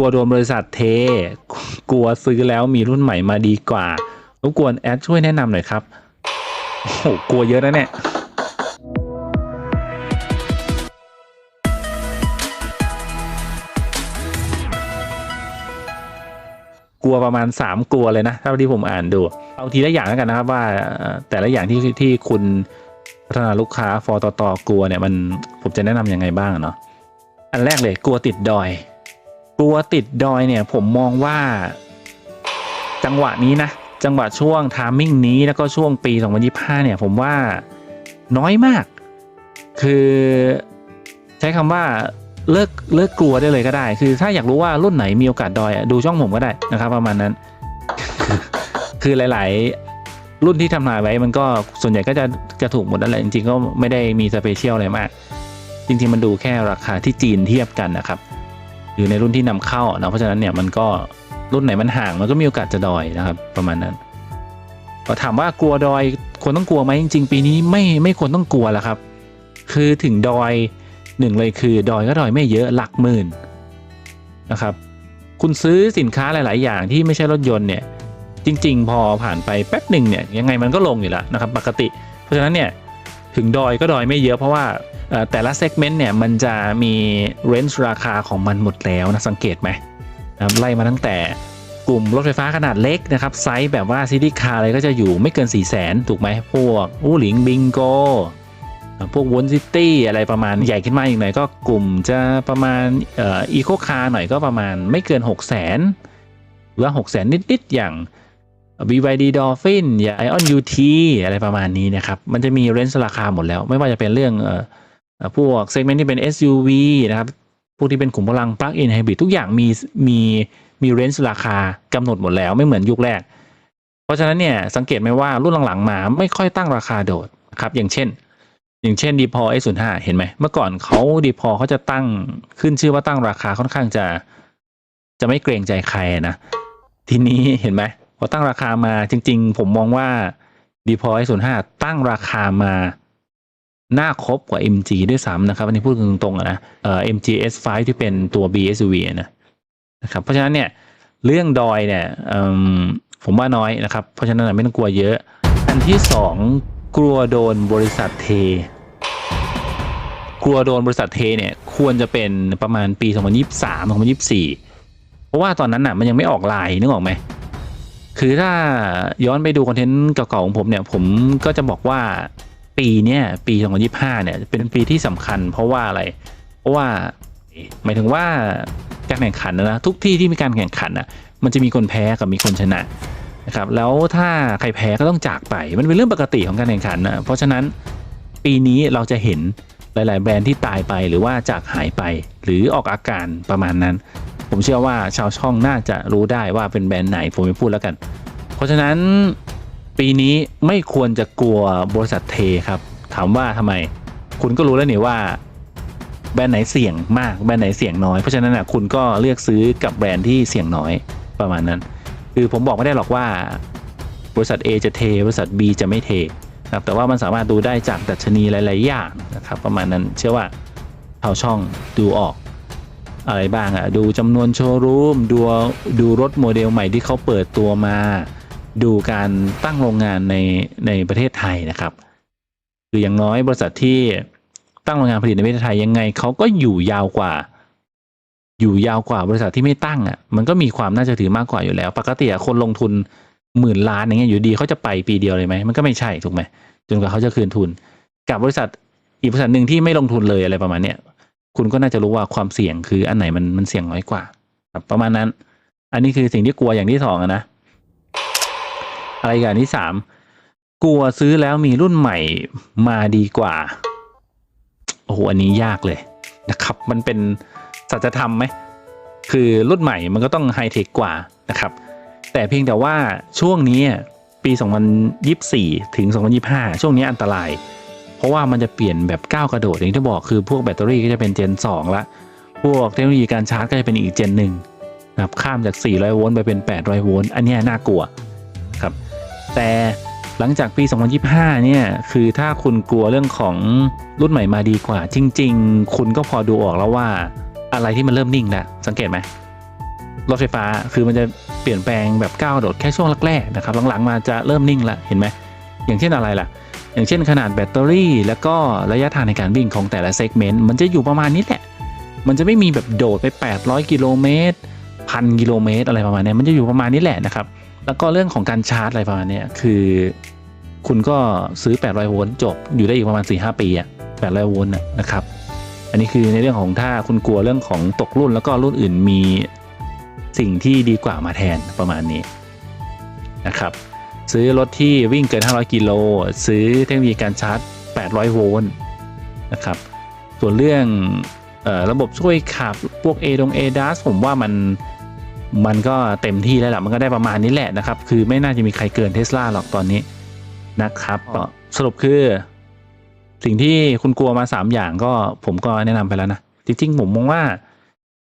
กลัวโดนบริษัทเท กลัวซื้อแล้วมีรุ่นใหม่มาดีกว่ารบกวนแอดช่วยแนะนำหน่อยครับโอ้โหกลัวเยอะนะเนี่ยกลัวประมาณสามกลัวเลยนะเท่าที่ผมอ่านดู เอาทีละอย่างแล้วกันนะครับว่าแต่ละอย่างที่ที่คุณพัฒนาลูกค้าฟอตตกลัวเนี่ยมันผมจะแนะนำยังไงบ้างเนาะอันแรกเลยกลัวติดดอย กลัวติดดอยเนี่ยผมมองว่า จังหวะนี้นะ จังหวะช่วงทามมิ่งนี้แล้วก็ช่วงปี 2025 เนี่ย ผมว่าน้อยมาก คือใช้คำว่าเลิกเลิกกลัวได้เลยก็ได้ คือถ้าอยากรู้ว่ารุ่นไหนมีโอกาสดอยดูช่องผมก็ได้นะครับประมาณนั้น คือหลาย ๆ รุ่นที่ทำนายไว้มันก็ส่วนใหญ่ก็จะจะถูกหมดนั่นแหละจริง ๆ ก็ไม่ได้มีสเปเชียลอะไรมาก จริง ๆ มันดูแค่ราคาที่จีนเทียบกันนะครับ หรือในรุ่นที่นำเข้านะเพราะฉะนั้นเนี่ยมันก็รุ่นไหนมันห่างมันก็มีโอกาสจะดอยนะครับ ประมาณนั้นพอถามว่ากลัวดอยควรต้องกลัวไหมจริง ๆ ปีนี้ไม่ไม่ควรต้องกลัวแล้วครับ คือถึงดอยหนึ่งเลยคือ ดอยก็ดอยไม่เยอะหลักหมื่นนะครับ คุณซื้อสินค้าหลาย ๆ อย่างที่ไม่ใช่รถยนต์เนี่ยจริง ๆ พอผ่านไปแป๊บหนึ่งเนี่ยยังไงมันก็ลงอยู่แล้วนะครับ ปกติ เพราะฉะนั้นเนี่ย ถึงดอยก็ดอยไม่เยอะเพราะว่าแต่ละเซกเมนต์เนี่ยมันจะมีเรนจ์ราคาของมันหมดแล้วนะสังเกตไหมนะไล่มาตั้งแต่กลุ่มรถไฟฟ้าขนาดเล็กนะครับ ไซส์แบบว่าซิตี้คาร์อะไรก็จะอยู่ไม่เกิน 4 0 0 0 0 0ถูกไหมพวกอู้หลิงบิงโกพวกวอนซิตี้อะไรประมาณใหญ่ขึ้นมาอีกหน่อยก็กลุ่มจะประมาณอีโคคาร์หน่อยก็ประมาณไม่เกิน 6 0 0 0 0 0หรือว่า6 0 0 0 0นิด ๆ อย่าง BYD Dolphin อย่าง Ion UT อะไรประมาณนี้นะครับ มันจะมีเรนจ์ราคาหมดแล้ว ไม่ว่าจะเป็นเรื่องเอ่อพวกเซกเมนต์ที่เป็น SUV นะครับ พวกที่เป็นขุมพลัง Plug-in Hybrid ทุกอย่างมีมีมีเรนจ์ราคากำหนดหมดแล้วไม่เหมือนยุคแรก เพราะฉะนั้นเนี่ยสังเกตไหมว่ารุ่นหลังๆมาไม่ค่อยตั้งราคาโดดครับ อย่างเช่น อย่างเช่น d p o S05 เห็นไหม เมื่อก่อนเขา d p o เขาจะตั้งขึ้นชื่อว่าตั้งราคาค่อนข้างจะ จะไม่เกรงใจใครนะ ทีนี้เห็นไหม พอตั้งราคามาจริง ๆ ผมมองว่า d p o S05 ตั้งราคามาหน้าครบกว่า MG ด้วยซ้ำนะครับ อันนี้พูดตรงๆนะเอ่อ MG S5 ที่เป็นตัว BSUV อะนะนะครับ เพราะฉะนั้นเนี่ยเรื่องดอยเนี่ยผมว่าน้อยนะครับ เพราะฉะนั้นไม่ต้องกลัวเยอะ อันที่สองกลัวโดนบริษัทเท กลัวโดนบริษัทเทเนี่ยควรจะเป็นประมาณปี 2023 2024 เพราะว่าตอนนั้นน่ะมันยังไม่ออกลน์นึกออกไหม คือถ้าย้อนไปดูคอนเทนต์เก่าๆของผมเนี่ย ผมก็จะบอกว่าปีเนี้ยปี 2025 เนี่ย เป็นปีที่สำคัญเพราะว่าอะไร เพราะว่าหมายถึงว่าการแข่งขันนะนะทุกที่ที่มีการแข่งขันอะมันจะมีคนแพ้กับมีคนชนะนะครับแล้วถ้าใครแพ้ก็ต้องจากไป มันเป็นเรื่องปกติของการแข่งขันนะเพราะฉะนั้นปีนี้เราจะเห็นหลาย ๆ แบรนด์ที่ตายไปหรือว่าจากหายไป หรือออกอาการประมาณนั้น ผมเชื่อว่าชาวช่องน่าจะรู้ได้ว่าเป็นแบรนด์ไหนผมไม่พูดแล้วกัน เพราะฉะนั้นปีนี้ไม่ควรจะกลัวบริษัทเทครับ ถามว่าทำไม คุณก็รู้แล้วนี่ว่าแบรนด์ไหนเสี่ยงมากแบรนด์ไหนเสี่ยงน้อย เพราะฉะนั้นนะคุณก็เลือกซื้อกับแบรนด์ที่เสี่ยงน้อยประมาณนั้น คือผมบอกไม่ได้หรอกว่า บริษัท A จะเท บริษัท B จะไม่เทนะครับแต่ว่ามันสามารถดูได้จากดัชนีหลาย ๆ อย่างนะครับ ประมาณนั้นเชื่อว่าชาวช่องดูออก อะไรบ้างอะดูจำนวนโชว์รูมดูดูรถโมเดลใหม่ที่เขาเปิดตัวมา ดูการตั้งโรงงานในในประเทศไทยนะครับ คืออย่างน้อยบริษัทที่ตั้งโรงงานผลิตในประเทศไทยยังไงเขาก็อยู่ยาวกว่า อยู่ยาวกว่าบริษัทที่ไม่ตั้งอะ มันก็มีความน่าจะถือมากกว่าอยู่แล้ว ปกติอะคนลงทุนหมื่นล้านอย่างเงี้ยอยู่ดีเขาจะไปปีเดียวเลยไหมมันก็ไม่ใช่ถูกไหมจนกว่าเขาจะคืนทุน กับบริษัทอีกบริษัทหนึ่งที่ไม่ลงทุนเลยอะไรประมาณเนี้ย คุณก็น่าจะรู้ว่าความเสี่ยงคืออันไหนมันมันเสี่ยงน้อยกว่า ครับ ประมาณนั้น อันนี้คือสิ่งที่กลัวอย่างที่สองนะอะไรอย่างที่สามกลัวซื้อแล้วมีรุ่นใหม่มาดีกว่าโอ้โหอันนี้ยากเลยนะครับ มันเป็นสัจธรรมไหมคือรุ่นใหม่มันก็ต้องไฮเทคกว่านะครับ แต่เพียงแต่ว่าช่วงนี้ปี 2024 ถึง 2025 ช่วงนี้อันตราย เพราะว่ามันจะเปลี่ยนแบบก้าวกระโดดอย่างที่บอกคือพวกแบตเตอรี่ก็จะเป็นเจน 2 ละ พวกเทคโนโลยีการชาร์จก็จะเป็นอีกเจนหนึ่งนะครับข้ามจาก 400 โวลต์ไปเป็น 800 โวลต์อันนี้น่ากลัวครับแต่หลังจากปี 2025 เนี่ย คือถ้าคุณกลัวเรื่องของรุ่นใหม่มาดีกว่า จริง ๆ คุณก็พอดูออกแล้วว่าอะไรที่มันเริ่มนิ่งล้วสังเกตไหมรถไฟฟ้าคือมันจะเปลี่ยนแปลงแบบก้าวกระโดดแค่ช่วงแรกๆนะครับ หลังๆมาจะเริ่มนิ่งละเห็นไหมอย่างเช่นอะไรล่ะ อย่างเช่นขนาดแบตเตอรี่ แล้วก็ระยะทางในการวิ่งของแต่ละเซกเมนต์มันจะอยู่ประมาณนี้แหละ มันจะไม่มีแบบโดดไป 800 กิโลเมตรพันกิโลเมตรอะไรประมาณนี้มันจะอยู่ประมาณนี้แหละนะครับ แล้วก็เรื่องของการชาร์จอะไรประมาณนี้คือคุณก็ซื้อ 800 โวลต์จบ อยู่ได้อีกประมาณ 4-5 ปีอะ800 โวลต์นะนะครับ อันนี้คือในเรื่องของถ้าคุณกลัวเรื่องของตกรุ่นแล้วก็รุ่นอื่นมีสิ่งที่ดีกว่ามาแทนประมาณนี้นะครับ ซื้อรถที่วิ่งเกิน 500 กิโล ซื้อเทคโนโลยีการชาร์จ 800 โวลต์นะครับ ส่วนเรื่องเออระบบช่วยขับพวก A ดง A d a s ผมว่ามันมันก็เต็มที่แล้วแหละมันก็ได้ประมาณนี้แหละนะครับ คือไม่น่าจะมีใครเกินเทสลาหรอกตอนนี้นะครับก็สรุปคือ สิ่งที่คุณกลัวมา 3 อย่างก็ผมก็แนะนำไปแล้วนะจริงๆผมมองว่า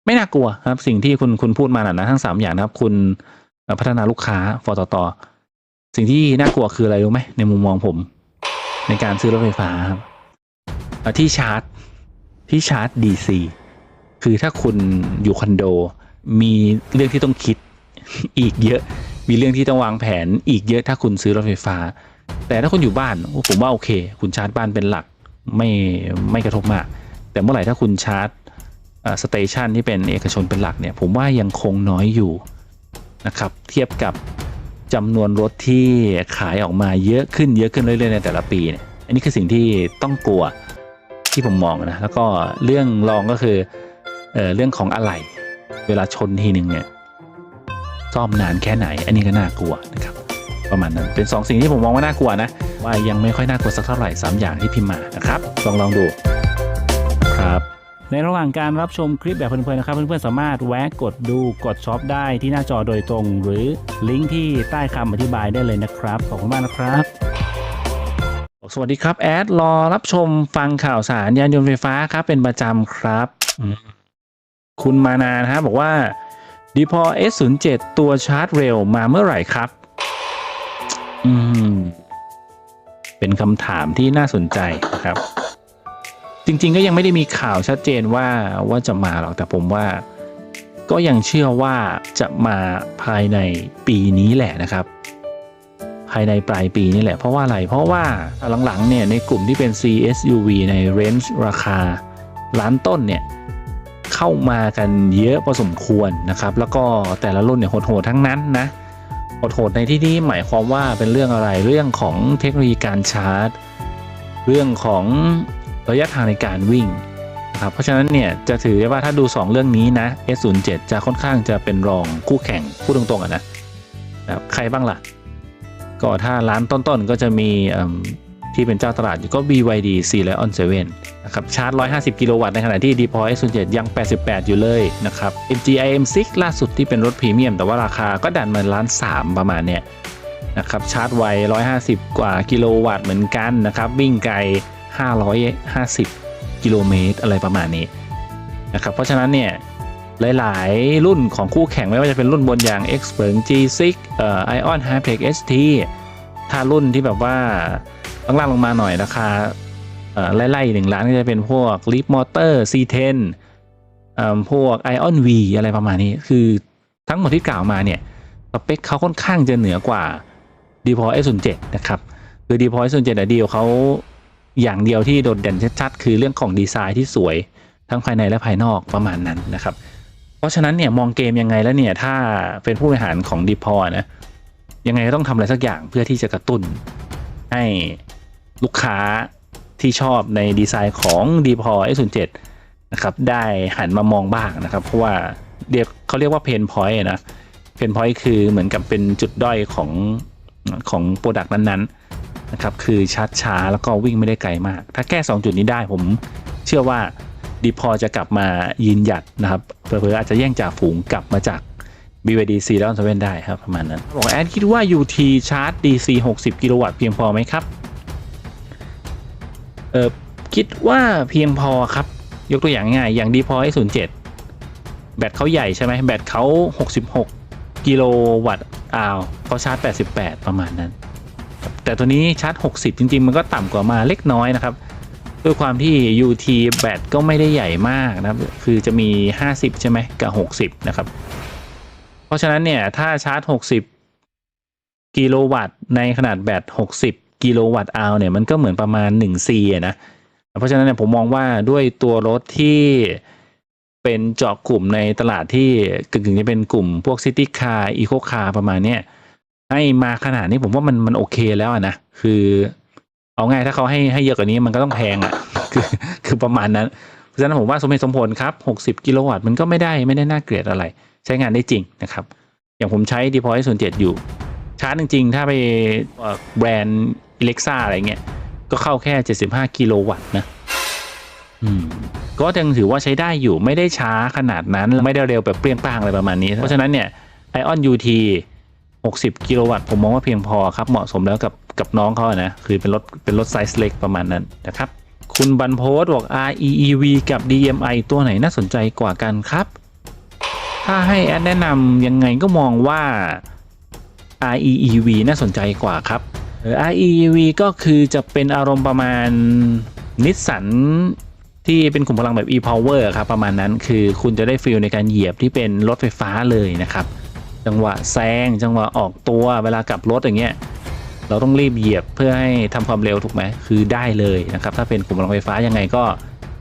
ไม่น่ากลัวครับ สิ่งที่คุณคุณพูดมาน่ะนะทั้ง 3 อย่างนะครับ คุณเอ่อพัฒนาลูกค้าฟอตต สิ่งที่น่ากลัวคืออะไรรู้ไหมในมุมมองผม ในการซื้อรถไฟฟ้าครับที่ชาร์จที่ชาร์จ DC คือถ้าคุณอยู่คอนโด มีเรื่องที่ต้องคิดอีกเยอะ มีเรื่องที่ต้องวางแผนอีกเยอะถ้าคุณซื้อรถไฟฟ้า แต่ถ้าคุณอยู่บ้านผมว่าโอเค คุณชาร์จบ้านเป็นหลักไม่ไม่กระทบมาก แต่เมื่อไหร่ถ้าคุณชาร์จสเตชันที่เป็นเอกชนเป็นหลักเนี่ยผมว่ายังคงน้อยอยู่นะครับเทียบกับ จำนวนรถที่ขายออกมาเยอะขึ้นเยอะขึ้นเรื่อยๆในแต่ละปีเนี่ยอันนี้คือสิ่งที่ต้องกลัวที่ผมมองนะแล้วก็เรื่องรองก็คือเออเรื่องของอะไหล่เวลาชนทีหนึ่งเนี่ยซ่อมนานแค่ไหน อันนี้ก็น่ากลัวนะครับประมาณนั้นเป็น2สิ่งที่ผมมองว่าน่ากลัวนะว่ายังไม่ค่อยน่ากลัวสักเท่าไหร่3อย่างที่พิมพ์มานะครับลองลองดูครับ ในระหว่างการรับชมคลิปแบบเพลินๆนะครับ เพื่อนๆสามารถแวะกดดูกดช็อปได้ที่หน้าจอโดยตรง หรือลิงก์ที่ใต้คำอธิบายได้เลยนะครับ ขอบคุณมากนะครับสวัสดีครับแอดรอรับชมฟังข่าวสารยานยนต์ไฟฟ้าครับเป็นประจำครับคุณมานานะฮะบอกว่าดีพอ S07 ตัวชาร์จเร็วมาเมื่อไหร่ครับ อืม เป็นคำถามที่น่าสนใจนะครับ จริง ๆ ก็ยังไม่ได้มีข่าวชัดเจนว่าว่าจะมาหรอกแต่ผมว่าก็ยังเชื่อว่าจะมาภายในปีนี้แหละนะครับ ภายในปลายปีนี่แหละ เพราะว่าอะไร เพราะว่าหลังๆเนี่ยในกลุ่มที่เป็น CSUV ในเรนจ์ราคาล้านต้นเนี่ยเข้ามากันเยอะพอสมควรนะครับ แล้วก็แต่ละรุ่นเนี่ยโหดๆทั้งนั้นนะโหดๆในที่นี้หมายความว่าเป็นเรื่องอะไรเรื่องของเทคโนโลยีการชาร์จ เรื่องของ ระยะทางในการวิ่งนะครับเพราะฉะนั้นเนี่ยจะถือได้ว่าถ้าดู 2 เรื่องนี้นะ S07 จะค่อนข้างจะเป็นรองคู่แข่งพูดตรงๆอะนะนะครับใครบ้างล่ะ ก็ถ้าร้านต้นๆก็จะมีที่เป็นเจ้าตลาดอยู่ก็ BYD C Lion 7นะครับชาร์จ 150 กิโลวัตต์ในขณะที่ d p o S07 ยัง 88 อยู่เลยนะครับ MG IM6 ล่าสุดที่เป็นรถพรีเมียม แต่ว่าราคาก็ดันมาล้าน 3 ประมาณเนี้ยนะครับชาร์จไว 150 กว่ากิโลวัตต์เหมือนกันนะครับ วิ่งไกล 550 กิโลเมตรอะไรประมาณนี้นะครับเพราะฉะนั้นเนี่ยหลาย ๆ รุ่นของคู่แข่งไม่ว่าจะเป็นรุ่นบนอย่าง x p e r g G6 เอ่อ Ion Hybrid ST ถ้ารุ่นที่แบบว่าล่างๆลงมาหน่อยราคาเอ่อไล่ๆหนึ่งล้านก็จะเป็นพวก Leap Motor C10 เอ่อพวก Ion V อะไรประมาณนี้ คือทั้งหมดที่กล่าวมาเนี่ยสเปคเขาค่อนข้างจะเหนือกว่า d p o S07 นะครับ คือ d p o S07 อะดีลเขา อย่างเดียวที่โดดเด่นชัดๆคือเรื่องของดีไซน์ที่สวยทั้งภายในและภายนอกประมาณนั้นนะครับ เพราะฉะนั้นเนี่ยมองเกมยังไงแล้วเนี่ยถ้าเป็นผู้บริหารของดีพอนะยังไงก็ต้องทำอะไรสักอย่างเพื่อที่จะกระตุ้น ให้ลูกค้าที่ชอบในดีไซน์ของดีพอ S07 นะครับได้หันมามองบ้างนะครับ เพราะว่าเรียกเขาเรียกว่าเพนพอยต์นะเพนพอยต์คือเหมือนกับเป็นจุดด้อยของของโปรดักต์นั้นๆ นะครับคือชาร์จช้าแล้วก็วิ่งไม่ได้ไกลมาก ถ้าแก้ 2 จุดนี้ได้ผมเชื่อว่าดีพอจะกลับมายืนหยัดนะครับเผื่อๆอาจจะแย่งจ่าฝูงกลับมาจาก BYD C แล้วเวนได้ครับประมาณนั้นบอกแอดคิดว่า UT ชาร์จ DC 60 กิโลวัตต์เพียงพอไหมครับเออคิดว่าเพียงพอครับ ยกตัวอย่างง่ายอย่างดีพอ S07 แบตเขาใหญ่ใช่ไหมแบตเขา 66 กิโลวัตต์อ้าวเขาชาร์จ 88 ประมาณนั้น แต่ตัวนี้ชาร์จ 60 จริง ๆ มันก็ต่ำกว่ามาเล็กน้อยนะครับ ด้วยความที่ UT แบตก็ไม่ได้ใหญ่มากนะครับ คือจะมี 50 ใช่ไหมกับ 60 นะครับ เพราะฉะนั้นเนี่ย ถ้าชาร์จ 60 กิโลวัตต์ในขนาดแบต 60 กิโลวัตต์อาวเนี่ย มันก็เหมือนประมาณ 1 C นะ เพราะฉะนั้นเนี่ยผมมองว่าด้วยตัวรถที่เป็นเจาะกลุ่มในตลาดที่กึ่งๆจะเป็นกลุ่มพวกซิตี้คาร์อีโคคาร์ประมาณเนี้ย ให้มาขนาดนี้ผมว่ามันมันโอเคแล้วนะคือเอาง่ายถ้าเขาให้ให้เยอะกว่านี้มันก็ต้องแพงอะคือคือประมาณนั้น เพราะฉะนั้นผมว่าสมเหตุสมผลครับ 60 กิโลวัตต์มันก็ไม่ได้ไม่ได้น่าเกลียดอะไร ใช้งานได้จริงนะครับ อย่างผมใช้ d e p o y 0 7 อยู่ ชาร์จจริง ๆ ถ้าไปแบรนด์ Alexa อะไรเงี้ย ก็เข้าแค่ 75 กิโลวัตต์นะอืมก็ยังถือว่าใช้ได้อยู่ไม่ได้ช้าขนาดนั้น ไม่ได้เร็วแบบเปรี้ยงป้างอะไรประมาณนี้ เพราะฉะนั้นเนี่ย Ion UT 60 กิโลวัตต์ผมมองว่าเพียงพอครับ เหมาะสมแล้วกับกับน้องเขานะ คือเป็นรถเป็นรถไซส์เล็กประมาณนั้นนะครับ คุณบันโพสบอก REEV กับ DMI ตัวไหนน่าสนใจกว่ากันครับ ถ้าให้แอดแนะนำยังไงก็มองว่า REEV น่าสนใจกว่าครับ REEV ก็คือจะเป็นอารมณ์ประมาณนิสสันที่เป็นขุมพลังแบบ e-power ครับ ประมาณนั้นคือคุณจะได้ฟีลในการเหยียบที่เป็นรถไฟฟ้าเลยนะครับ จังหวะแซงจังหวะออกตัวเวลากลับรถอย่างเงี้ยเราต้องรีบเหยียบเพื่อให้ทำความเร็วถูกไหมคือได้เลยนะครับถ้าเป็นกลุ่มพลังไฟฟ้ายังไงก็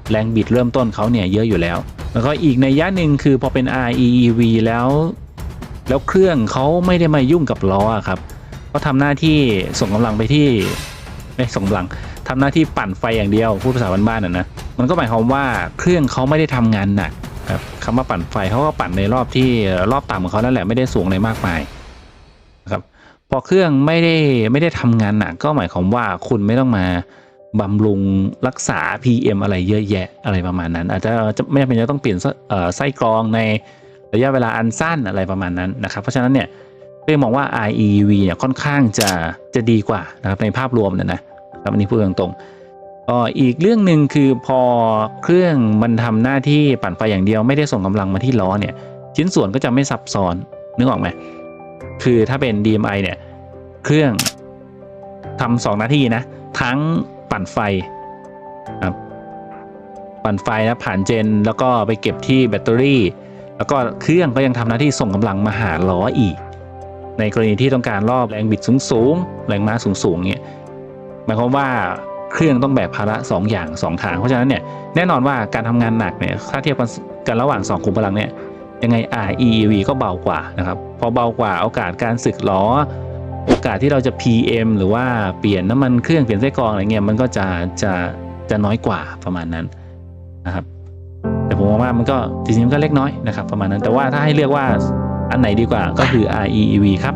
แรงบิดเริ่มต้นเขาเนี่ยเยอะอยู่แล้ว แล้วก็อีกในยะหนึ่งคือพอเป็น REEV แล้ว แล้วเครื่องเขาไม่ได้มายุ่งกับล้อครับเขาทำหน้าที่ส่งกำลังไปที่ไม่ส่งกำลังทำหน้าที่ปั่นไฟอย่างเดียวพูดภาษาบ้านๆนะนะมันก็หมายความว่าเครื่องเขาไม่ได้ทำงานหนัก ครับคำว่าปั่นไฟเขาก็ปั่นในรอบที่รอบต่ำของเขานั่นแหละไม่ได้สูงอะไรมากมายนะครับพอเครื่องไม่ได้ไม่ได้ทำงานหนักก็หมายความว่าคุณไม่ต้องมาบำรุงรักษา PM อะไรเยอะแยะอะไรประมาณนั้น อาจจะไม่จำเป็นจะต้องเปลี่ยนไส้กรองในระยะเวลาอันสั้นอะไรประมาณนั้นนะครับ เพราะฉะนั้นเนี่ยก็ยังมองว่า REV เนี่ยค่อนข้างจะจะดีกว่านะครับในภาพรวมเนี่ยนะครับอันนี้พูดตรงๆ อีกเรื่องหนึ่งคือพอเครื่องมันทำหน้าที่ปั่นไฟอย่างเดียวไม่ได้ส่งกำลังมาที่ล้อเนี่ยชิ้นส่วนก็จะไม่ซับซ้อนนึกออกไหมคือถ้าเป็น DMI เนี่ยเครื่องทำสองหน้าที่นะ ทั้งปั่นไฟครับปั่นไฟนะผ่านเจน แล้วก็ไปเก็บที่แบตเตอรี่ แล้วก็เครื่องก็ยังทำหน้าที่ส่งกำลังมาหาล้ออีก ในกรณีที่ต้องการรอบแรงบิดสูงๆแรงม้าสูงๆเนี่ยหมายความว่า เครื่องต้องแบกภาระสองอย่างสองทาง เพราะฉะนั้นเนี่ยแน่นอนว่าการทำงานหนักเนี่ยถ้าเทียบกันระหว่างสองขุมพลังเนี่ยยังไง REEV ก็เบากว่านะครับพอเบากว่าโอกาสการสึกล้อ โอกาสที่เราจะ PM หรือว่าเปลี่ยนน้ำมันเครื่องเปลี่ยนไส้กรองอะไรเงี้ยมันก็จะจะจะน้อยกว่าประมาณนั้นนะครับแต่ผมมองว่ามันก็จริงๆก็เล็กน้อยนะครับประมาณนั้นแต่ว่าถ้าให้เลือกว่าอันไหนดีกว่าก็คือ REEV ครับ